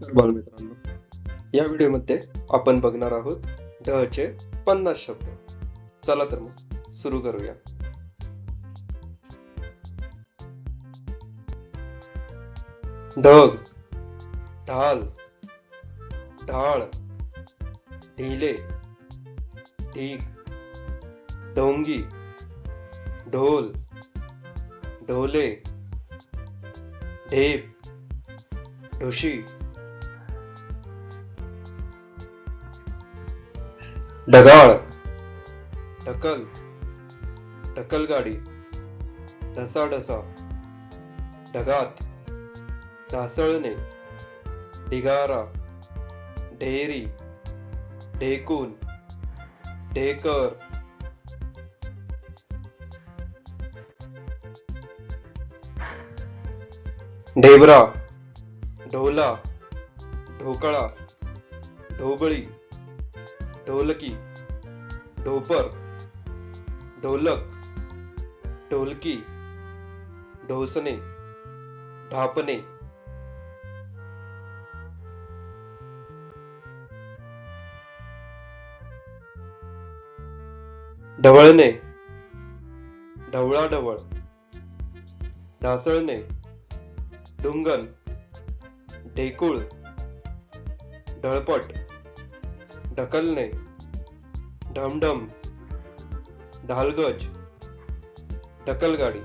नमस्कार बालमित्रांनो. या व्हिडिओमध्ये आपण बघणार आहोत ढ चे पन्नास शब्द. चला तर मग सुरू करूया. ढग ढाल ढाळ ढिले ढीग ढोंगी ढोल ढोले ढेप ढुशी ढगाळ. ढकल. ढकलगाडी ढसाढसा. ढगात. ढासळणे. ढिगारा. ढेरी. ढेकून. ढेकर. ढेबरा. ढोला. ढोकळा. ढोबळी. ढोलकी ढोपर ढोलक ढोलकी ढोसणे ढापणे. ढवळणे ढवळाढवळ. ढासळणे डुंगन ढेकूळ ढळपट. ढकलणे ढमढम. ढालगज. ढकलगाडी